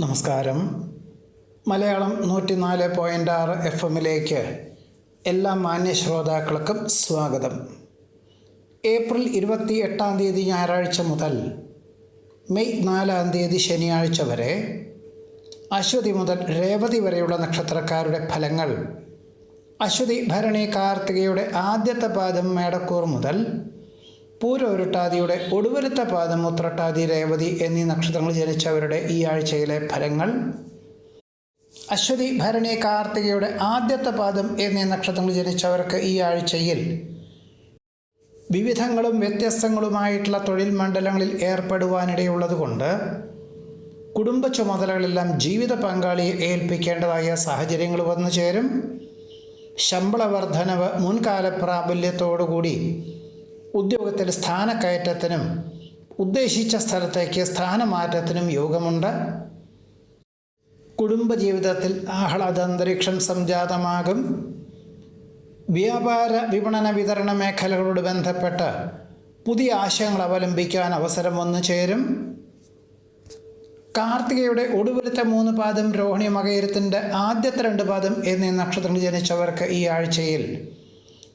നമസ്കാരം. മലയാളം നൂറ്റിനാല് പോയിന്റ് ആറ് എഫ് എമ്മിലേക്ക് എല്ലാ മാന്യ ശ്രോതാക്കൾക്കും സ്വാഗതം. ഏപ്രിൽ ഇരുപത്തി എട്ടാം തീയതി ഞായറാഴ്ച മുതൽ മെയ് നാലാം തീയതി ശനിയാഴ്ച വരെ അശ്വതി മുതൽ രേവതി വരെയുള്ള നക്ഷത്രക്കാരുടെ ഫലങ്ങൾ അശ്വതി ഭരണി കാർത്തികയുടെ ആദ്യത്തെ പാദം മേടക്കൂർ മുതൽ പൂരോരുട്ടാതിയുടെ ഒടുവിലത്തെ പാദം ഉത്രട്ടാതി രേവതി എന്നീ നക്ഷത്രങ്ങൾ ജനിച്ചവരുടെ ഈ ആഴ്ചയിലെ ഫലങ്ങൾ. അശ്വതി ഭരണി കാർത്തികയുടെ ആദ്യത്തെ പാദം എന്നീ നക്ഷത്രങ്ങൾ ജനിച്ചവർക്ക് ഈ ആഴ്ചയിൽ വിവിധങ്ങളും വ്യത്യസ്തങ്ങളുമായിട്ടുള്ള തൊഴിൽ മണ്ഡലങ്ങളിൽ ഏർപ്പെടുവാനിടയുള്ളതുകൊണ്ട് കുടുംബ ചുമതലകളെല്ലാം ജീവിത പങ്കാളിയെ ഏൽപ്പിക്കേണ്ടതായ സാഹചര്യങ്ങൾ വന്നു ചേരും. ശമ്പള വർധനവ് മുൻകാല പ്രാബല്യത്തോടുകൂടി ഉദ്യോഗത്തിൽ സ്ഥാനക്കയറ്റത്തിനും ഉദ്ദേശിച്ച സ്ഥലത്തേക്ക് സ്ഥാനമാറ്റത്തിനും യോഗമുണ്ട്. കുടുംബജീവിതത്തിൽ ആഹ്ലാദാന്തരീക്ഷം സംജാതമാകും. വ്യാപാര വിപണന വിതരണ മേഖലകളോട് ബന്ധപ്പെട്ട് പുതിയ ആശയങ്ങൾ അവലംബിക്കാൻ അവസരം വന്നു ചേരും. കാർത്തികയുടെ ഒടുവിലത്തെ മൂന്ന് പാദം രോഹിണി മകയരത്തിന്റെ ആദ്യത്തെ രണ്ട് പാദം എന്നീ നക്ഷത്രങ്ങൾ ജനിച്ചവർക്ക് ഈ ആഴ്ചയിൽ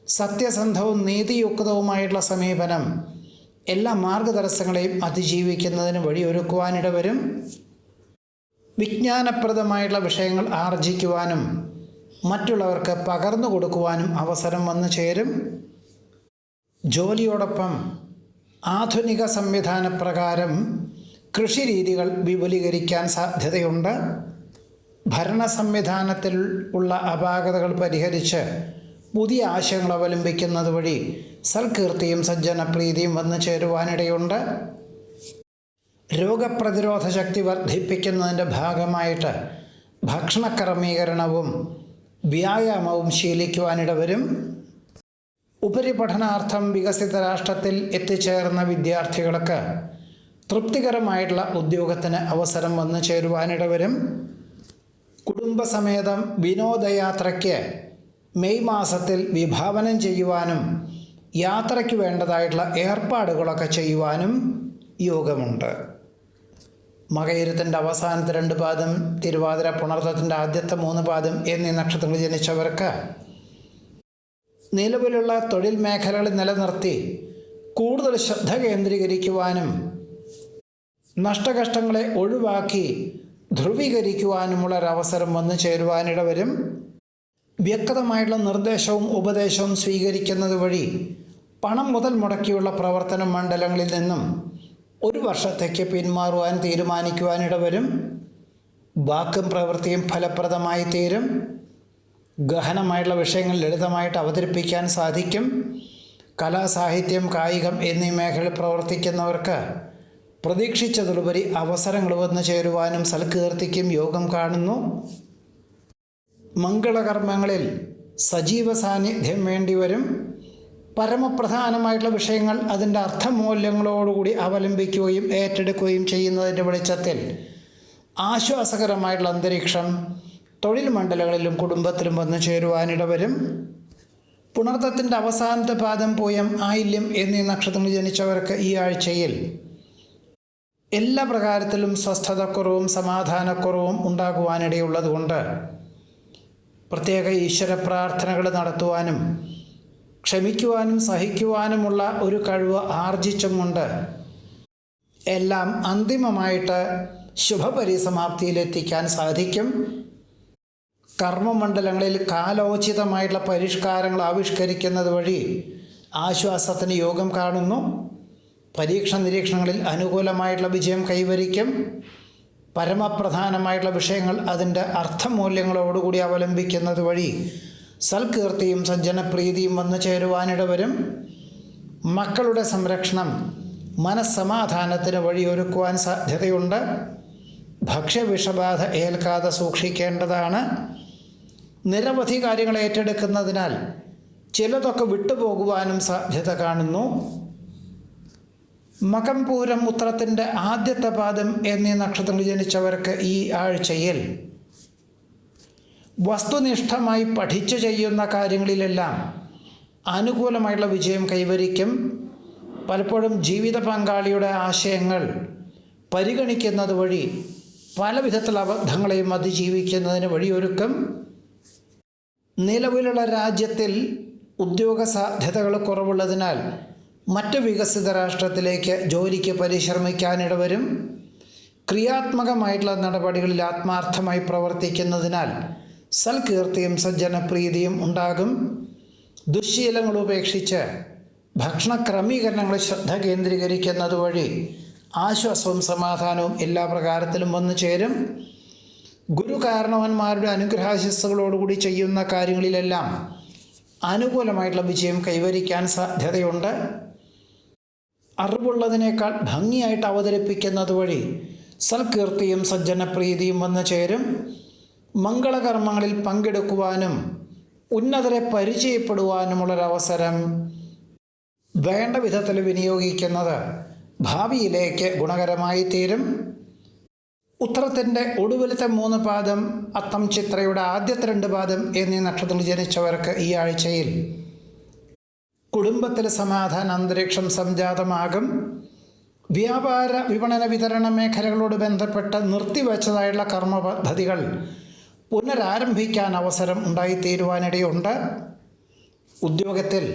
സത്യസന്ധവും നീതിയുക്തവുമായിട്ടുള്ള സമീപനം എല്ലാ മാർഗതടസ്സങ്ങളെയും അതിജീവിക്കുന്നതിന് വഴിയൊരുക്കുവാനിട വരും വിജ്ഞാനപ്രദമായിട്ടുള്ള വിഷയങ്ങൾ ആർജിക്കുവാനും മറ്റുള്ളവർക്ക് പകർന്നു കൊടുക്കുവാനും അവസരം വന്നു ചേരും. ജോലിയോടൊപ്പം ആധുനിക സംവിധാന പ്രകാരം കൃഷിരീതികൾ വിപുലീകരിക്കാൻ സാധ്യതയുണ്ട്. ഭരണ സംവിധാനത്തിൽ ഉള്ള അപാകതകൾ പരിഹരിച്ച് പുതിയ ആശയങ്ങൾ അവലംബിക്കുന്നത് വഴി സൽകീർത്തിയും സജ്ജനപ്രീതിയും വന്നു ചേരുവാനിടയുണ്ട്. രോഗപ്രതിരോധ ശക്തി വർദ്ധിപ്പിക്കുന്നതിന്റെ ഭാഗമായിട്ട് ഭക്ഷണ ക്രമീകരണവും വ്യായാമവും ശീലിക്കുവാനിട വരും. ഉപരിപഠനാർത്ഥം വികസിത രാഷ്ട്രത്തിൽ എത്തിച്ചേർന്ന വിദ്യാർത്ഥികൾക്ക് തൃപ്തികരമായിട്ടുള്ള ഉദ്യോഗത്തിന് അവസരം വന്നു ചേരുവാനിട വരും. കുടുംബസമേതം വിനോദയാത്രയ്ക്ക് മെയ് മാസത്തിൽ വിഭാവനം ചെയ്യുവാനും യാത്രയ്ക്ക് വേണ്ടതായിട്ടുള്ള ഏർപ്പാടുകളൊക്കെ ചെയ്യുവാനും യോഗമുണ്ട്. മകയിരത്തിന്റെ അവസാനത്തെ രണ്ട് പാദം തിരുവാതിര പുണർത്തത്തിന്റെ ആദ്യത്തെ മൂന്ന് പാദം എന്നീ നക്ഷത്രങ്ങൾ ജനിച്ചവർക്ക് നിലവിലുള്ള തൊഴിൽ മേഖലകൾ നിലനിർത്തി കൂടുതൽ ശ്രദ്ധ കേന്ദ്രീകരിക്കുവാനും നഷ്ടകഷ്ടങ്ങളെ ഒഴിവാക്കി ധ്രുവീകരിക്കുവാനുമുള്ള ഒരവസരം വന്നു ചേരുവാനിട വരും വ്യക്തമായിട്ടുള്ള നിർദ്ദേശവും ഉപദേശവും സ്വീകരിക്കുന്നത് വഴി പണം മുതൽ മുടക്കിയുള്ള പ്രവർത്തന മണ്ഡലങ്ങളിൽ നിന്നും ഒരു വർഷത്തേക്ക് പിന്മാറുവാൻ തീരുമാനിക്കുവാനിട വരും വാക്കും പ്രവൃത്തിയും ഫലപ്രദമായി തീരും. ഗഹനമായിട്ടുള്ള വിഷയങ്ങൾ ലളിതമായിട്ട് അവതരിപ്പിക്കാൻ സാധിക്കും. കലാസാഹിത്യം കായികം എന്നീ മേഖലയിൽ പ്രവർത്തിക്കുന്നവർക്ക് പ്രതീക്ഷിച്ചതിലുപരി അവസരങ്ങൾ വന്നു ചേരുവാനും സൽകീർത്തിക്കും യോഗം കാണുന്നു. മംഗളകർമ്മങ്ങളിൽ സജീവ സാന്നിധ്യം വേണ്ടിവരും. പരമപ്രധാനമായിട്ടുള്ള വിഷയങ്ങൾ അതിന്റെ അർത്ഥമൂല്യങ്ങളോടുകൂടി അവലംബിക്കുകയും ഏറ്റെടുക്കുകയും ചെയ്യുന്നതിന്റെ വെളിച്ചത്തിൽ ആശ്വാസകരമായിട്ടുള്ള അന്തരീക്ഷം തൊഴിൽ മണ്ഡലങ്ങളിലും കുടുംബത്തിലും വന്നു ചേരുവാനിടവരും. പുണർത്തത്തിന്റെ അവസാനത്തെ പാദം പോയം ആയില്യം എന്നീ നക്ഷത്രങ്ങൾ ജനിച്ചവർക്ക് ഈ ആഴ്ചയിൽ എല്ലാ പ്രകാരത്തിലും സ്വസ്ഥതക്കുറവും സമാധാനക്കുറവും ഉണ്ടാകുവാനിടയുള്ളതുകൊണ്ട് പ്രത്യേക ഈശ്വര പ്രാർത്ഥനകൾ നടത്തുവാനും ക്ഷമിക്കുവാനും സഹിക്കുവാനുമുള്ള ഒരു കഴിവ് ആർജിച്ചുമുണ്ട്. എല്ലാം അന്തിമമായിട്ട് ശുഭപരിസമാപ്തിയിലെത്തിക്കാൻ സാധിക്കും. കർമ്മമണ്ഡലങ്ങളിൽ കാലോചിതമായിട്ടുള്ള പരിഷ്കാരങ്ങൾ ആവിഷ്കരിക്കുന്നത് വഴി ആശ്വാസത്തിന് യോഗം കാണുന്നു. പരീക്ഷ നിരീക്ഷണങ്ങളിൽ അനുകൂലമായിട്ടുള്ള വിജയം കൈവരിക്കും. പരമപ്രധാനമായിട്ടുള്ള വിഷയങ്ങൾ അതിന്റെ അർത്ഥമൂല്യങ്ങളോടുകൂടി അവലംബിക്കുന്നത് വഴി സൽകീർത്തിയും സജ്ജനപ്രീതിയും വന്നു ചേരുവാനിട വരും മക്കളുടെ സംരക്ഷണം മനസ്സമാധാനത്തിന് വഴിയൊരുക്കുവാൻ സാധ്യതയുണ്ട്. ഭക്ഷ്യവിഷബാധ ഏൽക്കാതെ സൂക്ഷിക്കേണ്ടതാണ്. നിരവധി കാര്യങ്ങൾ ഏറ്റെടുക്കുന്നതിനാൽ ചിലതൊക്കെ വിട്ടുപോകുവാനും സാധ്യത കാണുന്നു. മകംപൂരം ഉത്രത്തിന്റെ ആദ്യത്തെ പാദം എന്നീ നക്ഷത്രങ്ങൾ ജനിച്ചവർക്ക് ഈ ആഴ്ചയിൽ വസ്തുനിഷ്ഠമായി പഠിച്ചു ചെയ്യുന്ന കാര്യങ്ങളിലെല്ലാം അനുകൂലമായുള്ള വിജയം കൈവരിക്കും. പലപ്പോഴും ജീവിത പങ്കാളിയുടെ ആശയങ്ങൾ പരിഗണിക്കുന്നത് വഴി പല വിധത്തിലുള്ള അബദ്ധങ്ങളെയും അതിജീവിക്കുന്നതിന് വഴിയൊരുക്കും. നിലവിലുള്ള രാജ്യത്തിൽ ഉദ്യോഗ സാധ്യതകൾ കുറവുള്ളതിനാൽ മറ്റ് വികസിത രാഷ്ട്രത്തിലേക്ക് ജോലിക്ക് പരിശ്രമിക്കാനിടവരും ക്രിയാത്മകമായിട്ടുള്ള നടപടികളിൽ ആത്മാർത്ഥമായി പ്രവർത്തിക്കുന്നതിനാൽ സൽകീർത്തിയും സജ്ജനപ്രീതിയും ഉണ്ടാകും. ദുശ്ശീലങ്ങൾ ഉപേക്ഷിച്ച് ഭക്ഷണ ക്രമീകരണങ്ങളിൽ ശ്രദ്ധ കേന്ദ്രീകരിക്കുന്നത് വഴി ആശ്വാസവും സമാധാനവും എല്ലാ പ്രകാരത്തിലും വന്നു ചേരും. ഗുരു കാരണവന്മാരുടെ അനുഗ്രഹാശിസ്സുകളോടുകൂടി ചെയ്യുന്ന കാര്യങ്ങളിലെല്ലാം അനുകൂലമായിട്ടുള്ള വിജയം കൈവരിക്കാൻ സാധ്യതയുണ്ട്. അറിവുള്ളതിനേക്കാൾ ഭംഗിയായിട്ട് അവതരിപ്പിക്കുന്നത് വഴി സൽകീർത്തിയും സജ്ജനപ്രീതിയും വന്നു ചേരും. മംഗളകർമ്മങ്ങളിൽ പങ്കെടുക്കുവാനും ഉന്നതരെ പരിചയപ്പെടുവാനുമുള്ളൊരവസരം വേണ്ട വിധത്തിൽ വിനിയോഗിക്കുന്നത് ഭാവിയിലേക്ക് ഗുണകരമായി തീരും. ഉത്തരത്തിന്റെ ഒടുവിലത്തെ മൂന്ന് പാദം അത്തം ചിത്രയുടെ ആദ്യത്തെ രണ്ട് പാദം എന്നീ നക്ഷത്രത്തിൽ ജനിച്ചവർക്ക് ഈ ആഴ്ചയിൽ കുടുംബത്തിൽ സമാധാന അന്തരീക്ഷം സംജാതമാകും. വ്യാപാര വിപണന വിതരണ മേഖലകളോട് ബന്ധപ്പെട്ട് നിർത്തിവെച്ചതായുള്ള കർമ്മ പദ്ധതികൾ പുനരാരംഭിക്കാൻ അവസരം ഉണ്ടായിത്തീരുവാനിടയുണ്ട്. ഉദ്യോഗത്തിൽ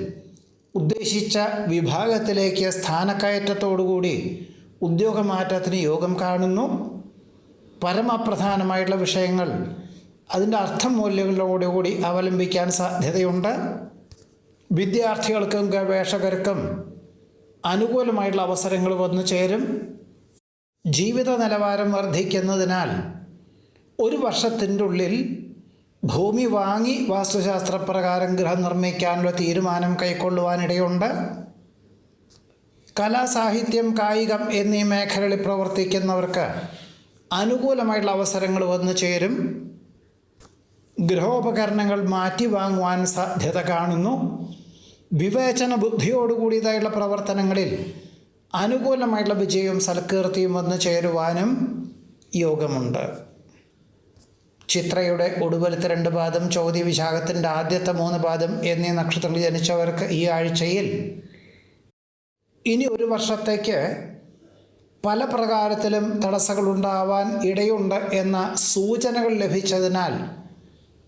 ഉദ്ദേശിച്ച വിഭാഗത്തിലേക്ക് സ്ഥാനക്കയറ്റത്തോടുകൂടി ഉദ്യോഗമാറ്റത്തിന് യോഗം കാണുന്നു. പരമപ്രധാനമായിട്ടുള്ള വിഷയങ്ങൾ അതിന്റെ അർത്ഥമൂല്യങ്ങളോടുകൂടി അവലംബിക്കാൻ സാധ്യതയുണ്ട്. വിദ്യാർത്ഥികൾക്കും ഗവേഷകർക്കും അനുകൂലമായിട്ടുള്ള അവസരങ്ങൾ വന്നു ചേരും. ജീവിത നിലവാരം വർദ്ധിക്കുന്നതിനാൽ ഒരു വർഷത്തിന്റെ ഉള്ളിൽ ഭൂമി വാങ്ങി വാസ്തുശാസ്ത്രപ്രകാരം ഗൃഹം നിർമ്മിക്കാനുള്ള തീരുമാനം കൈക്കൊള്ളുവാനിടയുണ്ട്. കലാസാഹിത്യം കായികം എന്നീ മേഖലകളിൽ പ്രവർത്തിക്കുന്നവർക്ക് അനുകൂലമായിട്ടുള്ള അവസരങ്ങൾ വന്നു ചേരും. ഗൃഹോപകരണങ്ങൾ മാറ്റി വാങ്ങുവാൻ സാധ്യത കാണുന്നു. വിവേചന ബുദ്ധിയോടുകൂടിയതായുള്ള പ്രവർത്തനങ്ങളിൽ അനുകൂലമായിട്ടുള്ള വിജയവും സൽകീർത്തിയും വന്നു ചേരുവാനും യോഗമുണ്ട്. ചിത്രയുടെ ഒടുവിലത്തെ രണ്ട് പാദം ചോദ്യ വിശാഖത്തിന്റെ ആദ്യത്തെ മൂന്ന് പാദം എന്നീ നക്ഷത്രങ്ങളിൽ ജനിച്ചവർക്ക് ഈ ആഴ്ചയിൽ ഇനി ഒരു വർഷത്തേക്ക് പല പ്രകാരത്തിലും തടസ്സങ്ങളുണ്ടാവാൻ ഇടയുണ്ട് എന്ന സൂചനകൾ ലഭിച്ചതിനാൽ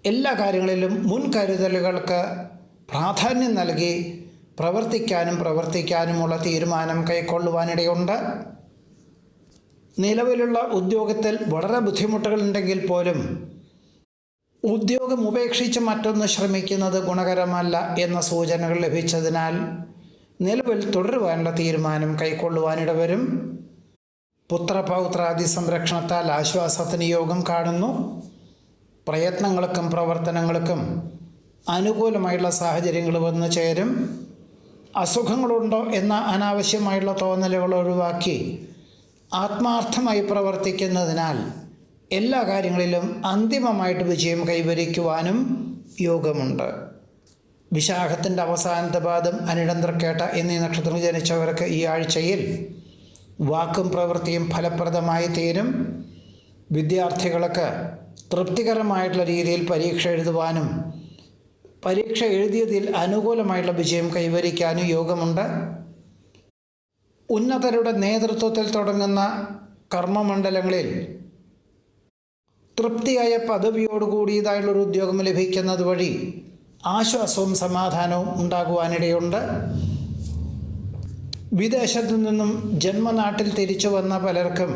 എല്ലാ കാര്യങ്ങളിലും മുൻകരുതലുകൾക്ക് പ്രാധാന്യം നൽകി പ്രവർത്തിക്കാനും പ്രവർത്തിക്കാനുമുള്ള തീരുമാനം കൈക്കൊള്ളുവാനിടയുണ്ട്. നിലവിലുള്ള ഉദ്യോഗത്തിൽ വളരെ ബുദ്ധിമുട്ടുകളുണ്ടെങ്കിൽ പോലും ഉദ്യോഗം ഉപേക്ഷിച്ച് മറ്റൊന്ന് ശ്രമിക്കുന്നത് ഗുണകരമല്ല എന്ന സൂചനകൾ ലഭിച്ചതിനാൽ നിലവിൽ തുടരുവാനുള്ള തീരുമാനം കൈക്കൊള്ളുവാനിടവരും. പുത്രപൗത്രാദി സംരക്ഷണത്താൽ ആശ്വാസത്തിന് യോഗം കാണുന്നു. പ്രയത്നങ്ങൾക്കും പ്രവർത്തനങ്ങൾക്കും അനുകൂലമായുള്ള സാഹചര്യങ്ങൾ വന്നു ചേരും. അസുഖങ്ങളുണ്ടോ എന്ന അനാവശ്യമായുള്ള തോന്നലുകൾ ഒഴിവാക്കി ആത്മാർത്ഥമായി പ്രവർത്തിക്കുന്നതിനാൽ എല്ലാ കാര്യങ്ങളിലും അന്തിമമായിട്ട് വിജയം കൈവരിക്കുവാനും യോഗമുണ്ട്. വിശാഖത്തിന്റെ അവസാനത്തെ പാദം അനിടന്തർക്കേട്ട എന്നീ നക്ഷത്രം ജനിച്ചവർക്ക് ഈ ആഴ്ചയിൽ വാക്കും പ്രവൃത്തിയും ഫലപ്രദമായി തീരും. വിദ്യാർത്ഥികൾക്ക് തൃപ്തികരമായിട്ടുള്ള രീതിയിൽ പരീക്ഷ എഴുതുവാനും പരീക്ഷ എഴുതിയതിൽ അനുകൂലമായിട്ടുള്ള വിജയം കൈവരിക്കാനും യോഗമുണ്ട്. ഉന്നതരുടെ നേതൃത്വത്തിൽ തുടങ്ങുന്ന കർമ്മമണ്ഡലങ്ങളിൽ തൃപ്തിയായ പദവിയോടുകൂടിയതായുള്ളൊരു ഉദ്യോഗം ലഭിക്കുന്നത് വഴി ആശ്വാസവും സമാധാനവും ഉണ്ടാകുവാനിടയുണ്ട്. വിദേശത്തു നിന്നും ജന്മനാട്ടിൽ തിരിച്ചു വന്ന പലർക്കും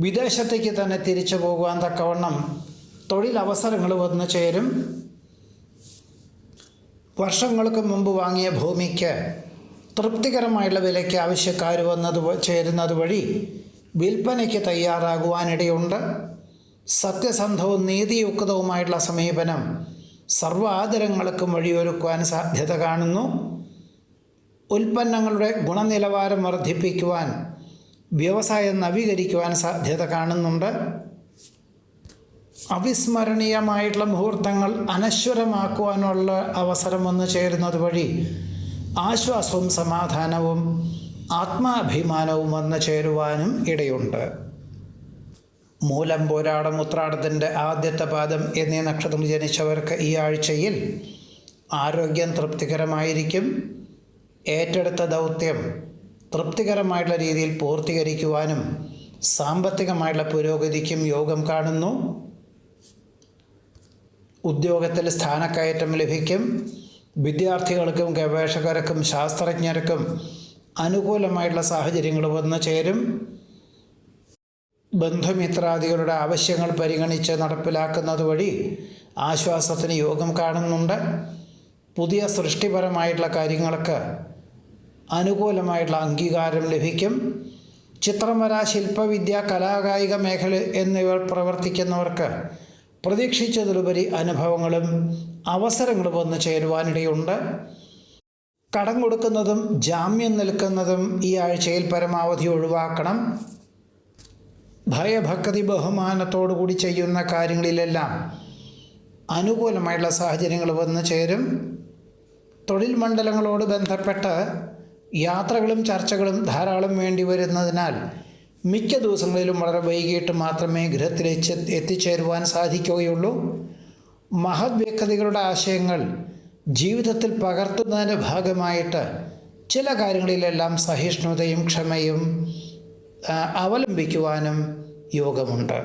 വിദേശത്തേക്ക് തന്നെ തിരിച്ചു പോകുവാൻ തക്കവണ്ണം തൊഴിലവസരങ്ങൾ വന്നു ചേരും. വർഷങ്ങൾക്ക് മുമ്പ് വാങ്ങിയ ഭൂമിക്ക് തൃപ്തികരമായുള്ള വിലയ്ക്ക് ആവശ്യക്കാർ വന്നത് ചേരുന്നത് വഴി വിൽപ്പനയ്ക്ക് തയ്യാറാകുവാനിടയുണ്ട്. സത്യസന്ധവും നീതിയുക്തവുമായിട്ടുള്ള സമീപനം സർവാദരങ്ങൾക്കും വഴിയൊരുക്കുവാൻ സാധ്യത കാണുന്നു. ഉൽപ്പന്നങ്ങളുടെ ഗുണനിലവാരം വർദ്ധിപ്പിക്കുവാൻ വ്യവസായം നവീകരിക്കുവാൻ സാധ്യത കാണുന്നുണ്ട്. അവിസ്മരണീയമായിട്ടുള്ള മുഹൂർത്തങ്ങൾ അനശ്വരമാക്കുവാനുള്ള അവസരം വന്നു ചേരുന്നത് വഴി ആശ്വാസവും സമാധാനവും ആത്മാഭിമാനവും വന്നു ചേരുവാനും ഇടയുണ്ട്. മൂലം പോരാടം ഉത്രാടത്തിന്റെ ആദ്യത്തെ പാദം എന്നീ നക്ഷത്രം ജനിച്ചവർക്ക് ഈ ആഴ്ചയിൽ ആരോഗ്യം തൃപ്തികരമായിരിക്കും. ഏറ്റെടുത്ത ദൗത്യം തൃപ്തികരമായിട്ടുള്ള രീതിയിൽ പൂർത്തീകരിക്കുവാനും സാമ്പത്തികമായിട്ടുള്ള പുരോഗതിക്കും യോഗം കാണുന്നു. ഉദ്യോഗത്തിൽ സ്ഥാനക്കയറ്റം ലഭിക്കും. വിദ്യാർത്ഥികൾക്കും ഗവേഷകർക്കും ശാസ്ത്രജ്ഞർക്കും അനുകൂലമായിട്ടുള്ള സാഹചര്യങ്ങൾ വന്നു ചേരും. ബന്ധുമിത്രാദികളുടെ ആവശ്യങ്ങൾ പരിഗണിച്ച് നടപ്പിലാക്കുന്നത് വഴി ആശ്വാസത്തിന് യോഗം കാണുന്നുണ്ട്. പുതിയ സൃഷ്ടിപരമായിട്ടുള്ള കാര്യങ്ങൾക്ക് അനുകൂലമായിട്ടുള്ള അംഗീകാരം ലഭിക്കും. ചിത്രംവര ശില്പവിദ്യ കലാകായിക മേഖല എന്നിവർ പ്രവർത്തിക്കുന്നവർക്ക് പ്രതീക്ഷിച്ചതിലുപരി അനുഭവങ്ങളും അവസരങ്ങളും വന്നു ചേരുവാനിടയുണ്ട്. കടം കൊടുക്കുന്നതും ജാമ്യം നിൽക്കുന്നതും ഈ ആഴ്ചയിൽ പരമാവധി ഒഴിവാക്കണം. ഭയഭക്തി ബഹുമാനത്തോടുകൂടി ചെയ്യുന്ന കാര്യങ്ങളിലെല്ലാം അനുകൂലമായിട്ടുള്ള സാഹചര്യങ്ങൾ വന്നു ചേരും. തൊഴിൽ മണ്ഡലങ്ങളോട് ബന്ധപ്പെട്ട് യാത്രകളും ചർച്ചകളും ധാരാളം വേണ്ടി വരുന്നതിനാൽ മിക്ക ദിവസങ്ങളിലും വളരെ വൈകിട്ട് മാത്രമേ ഗൃഹത്തിലേക്ക് എത്തിച്ചേരുവാൻ സാധിക്കുകയുള്ളൂ. മഹത് വ്യക്തികളുടെ ആശയങ്ങൾ ജീവിതത്തിൽ പകർത്തുന്നതിന്റെ ഭാഗമായിട്ട് ചില കാര്യങ്ങളിലെല്ലാം സഹിഷ്ണുതയും ക്ഷമയും അവലംബിക്കുവാനും യോഗമുണ്ട്.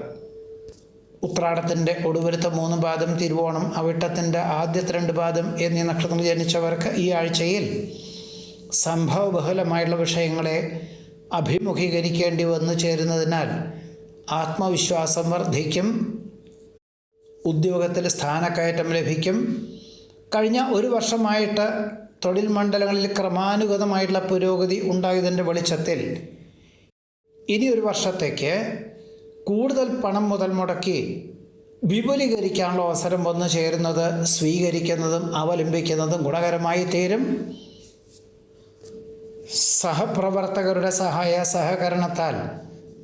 ഉത്രാടത്തിന്റെ ഒടുവരുത്ത മൂന്ന് പാദം തിരുവോണം അവിട്ടത്തിന്റെ ആദ്യത്തെ രണ്ട് പാദം എന്നീ നക്ഷത്രങ്ങൾ ജനിച്ചവർക്ക് ഈ ആഴ്ചയിൽ സംഭവബഹുലമായുള്ള വിഷയങ്ങളെ അഭിമുഖീകരിക്കേണ്ടി വന്നു ചേരുന്നതിനാൽ ആത്മവിശ്വാസം വർദ്ധിക്കും ഉദ്യോഗത്തിൽ സ്ഥാനക്കയറ്റം ലഭിക്കും. കഴിഞ്ഞ ഒരു വർഷമായിട്ട് തൊഴിൽ മണ്ഡലങ്ങളിൽ ക്രമാനുഗതമായിട്ടുള്ള പുരോഗതി ഉണ്ടായതിന്റെ വെളിച്ചത്തിൽ ഇനി ഒരു വർഷത്തേക്ക് കൂടുതൽ പണം മുതൽ മുടക്കി വിപുലീകരിക്കാനുള്ള അവസരം വന്നു ചേരുന്നത് സ്വീകരിക്കുന്നതും അവലംബിക്കുന്നതും ഗുണകരമായി തീരും. സഹപ്രവർത്തകരുടെ സഹായ സഹകരണത്താൽ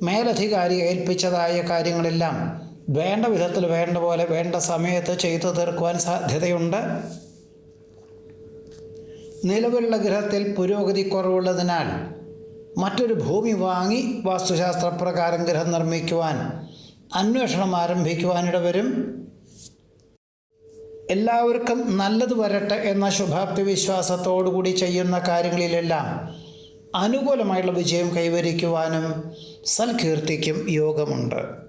മേലധികാരി ഏൽപ്പിച്ചതായ കാര്യങ്ങളെല്ലാം വേണ്ട വിധത്തിൽ വേണ്ട പോലെ വേണ്ട സമയത്ത് ചെയ്തു തീർക്കുവാൻ സാധ്യതയുണ്ട്. നിലവിലുള്ള ഗ്രഹത്തിൽ പുരോഗതി കുറവുള്ളതിനാൽ മറ്റൊരു ഭൂമി വാങ്ങി വാസ്തുശാസ്ത്രപ്രകാരം ഗ്രഹം നിർമ്മിക്കുവാൻ അന്വേഷണം ആരംഭിക്കുവാനിട വരും. എല്ലാവർക്കും നല്ലത് വരട്ടെ എന്ന ശുഭാപ്തി വിശ്വാസത്തോടുകൂടി ചെയ്യുന്ന കാര്യങ്ങളിലെല്ലാം അനുകൂലമായുള്ള വിജയം കൈവരിക്കുവാനും സൽകീർത്തിക്കും യോഗമുണ്ട്.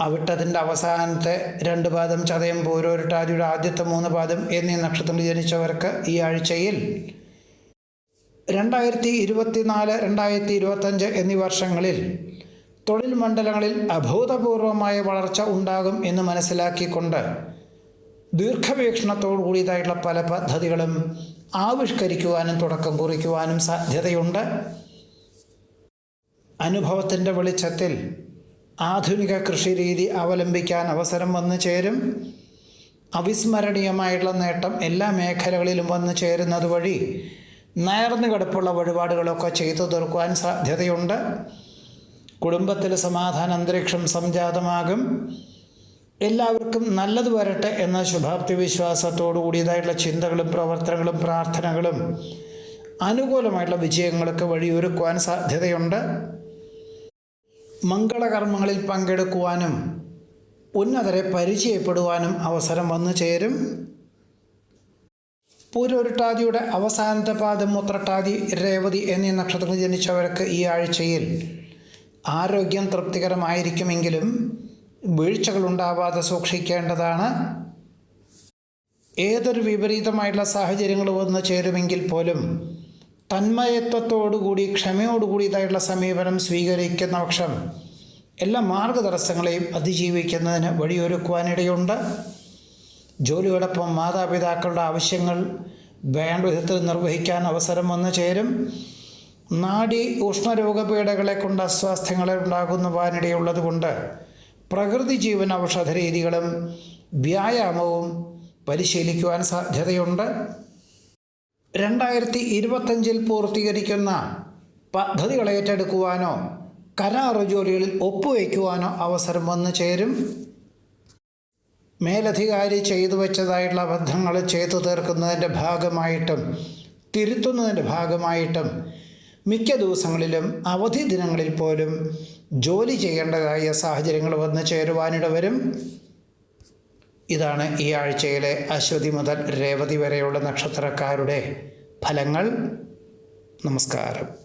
അവിട്ടതിന്റെ അവസാനത്തെ രണ്ട് പാദം ചതയം പൂരോരുട്ടാതിയുടെ ആദ്യത്തെ മൂന്ന് പാദം എന്നീ നക്ഷത്രങ്ങൾ ജനിച്ചവർക്ക് ഈ ആഴ്ചയിൽ രണ്ടായിരത്തി ഇരുപത്തിനാല് രണ്ടായിരത്തി ഇരുപത്തഞ്ച് എന്നീ വർഷങ്ങളിൽ തൊഴിൽ മണ്ഡലങ്ങളിൽ അഭൂതപൂർവമായ വളർച്ച ഉണ്ടാകും എന്ന് മനസ്സിലാക്കിക്കൊണ്ട് ദീർഘവീക്ഷണത്തോടു കൂടിയതായിട്ടുള്ള പല പദ്ധതികളും ആവിഷ്കരിക്കുവാനും തുടക്കം കുറിക്കുവാനും സാധ്യതയുണ്ട്. അനുഭവത്തിന്റെ വെളിച്ചത്തിൽ ആധുനിക കൃഷിരീതി അവലംബിക്കാൻ അവസരം വന്നു ചേരും. അവിസ്മരണീയമായിട്ടുള്ള നേട്ടം എല്ലാ മേഖലകളിലും വന്നു ചേരുന്നത് വഴി നേർന്നു കിടപ്പുള്ള വഴിപാടുകളൊക്കെ ചെയ്തു തീർക്കുവാൻ സാധ്യതയുണ്ട്. കുടുംബത്തിൽ സമാധാന അന്തരീക്ഷം സംജാതമാകും. എല്ലാവർക്കും നല്ലത് വരട്ടെ എന്ന ശുഭാപ്തി വിശ്വാസത്തോടു കൂടിയതായിട്ടുള്ള ചിന്തകളും പ്രവർത്തനങ്ങളും പ്രാർത്ഥനകളും അനുകൂലമായിട്ടുള്ള വിജയങ്ങൾക്ക് വഴിയൊരുക്കുവാൻ സാധ്യതയുണ്ട്. മംഗളകർമ്മങ്ങളിൽ പങ്കെടുക്കുവാനും ഉന്നതരെ പരിചയപ്പെടുവാനും അവസരം വന്നു ചേരും. പൂരൊരുട്ടാതിയുടെ അവസാനത്തെ പാദം മുത്രട്ടാതി രേവതി എന്നീ നക്ഷത്രങ്ങൾ ജനിച്ചവർക്ക് ഈ ആഴ്ചയിൽ ആരോഗ്യം തൃപ്തികരമായിരിക്കുമെങ്കിലും വീഴ്ചകൾ ഉണ്ടാവാതെ സൂക്ഷിക്കേണ്ടതാണ്. ഏതൊരു വിപരീതമായിട്ടുള്ള സാഹചര്യങ്ങൾ വന്നു ചേരുമെങ്കിൽ പോലും തന്മയത്വത്തോടുകൂടി ക്ഷമയോടുകൂടിയതായിട്ടുള്ള സമീപനം സ്വീകരിക്കുന്ന പക്ഷം എല്ലാ മാർഗതടസ്സങ്ങളെയും അതിജീവിക്കുന്നതിന് വഴിയൊരുക്കുവാനിടയുണ്ട്. ജോലിയോടൊപ്പം മാതാപിതാക്കളുടെ ആവശ്യങ്ങൾ വേണ്ട വിധത്തിൽ നിർവഹിക്കാൻ അവസരം വന്നു ചേരും. നാഡി ഉഷ്ണരോഗപീഠകളെ കൊണ്ട് അസ്വാസ്ഥ്യങ്ങളെ ഉണ്ടാകുന്നവാനിടയുള്ളത് കൊണ്ട് പ്രകൃതി ജീവൻ ഔഷധ രീതികളും വ്യായാമവും പരിശീലിക്കുവാൻ സാധ്യതയുണ്ട്. രണ്ടായിരത്തി ഇരുപത്തഞ്ചിൽ പൂർത്തീകരിക്കുന്ന പദ്ധതികൾ ഏറ്റെടുക്കുവാനോ കരാർ ജോലികളിൽ ഒപ്പുവയ്ക്കുവാനോ അവസരം വന്നു ചേരും. മേലധികാരി ചെയ്തു വെച്ചതായിട്ടുള്ള അബദ്ധങ്ങൾ ചെയ്തു തീർക്കുന്നതിന്റെ ഭാഗമായിട്ടും തിരുത്തുന്നതിന്റെ ഭാഗമായിട്ടും മിക്ക ദിവസങ്ങളിലും അവധി ദിനങ്ങളിൽ പോലും ജോലി ചെയ്യേണ്ടതായ സാഹചര്യങ്ങൾ വന്നു ചേരുവാനിട വരും ഇതാണ് ഈ ആഴ്ചയിലെ അശ്വതി മുതൽ രേവതി വരെയുള്ള നക്ഷത്രക്കാരുടെ ഫലങ്ങൾ. നമസ്കാരം.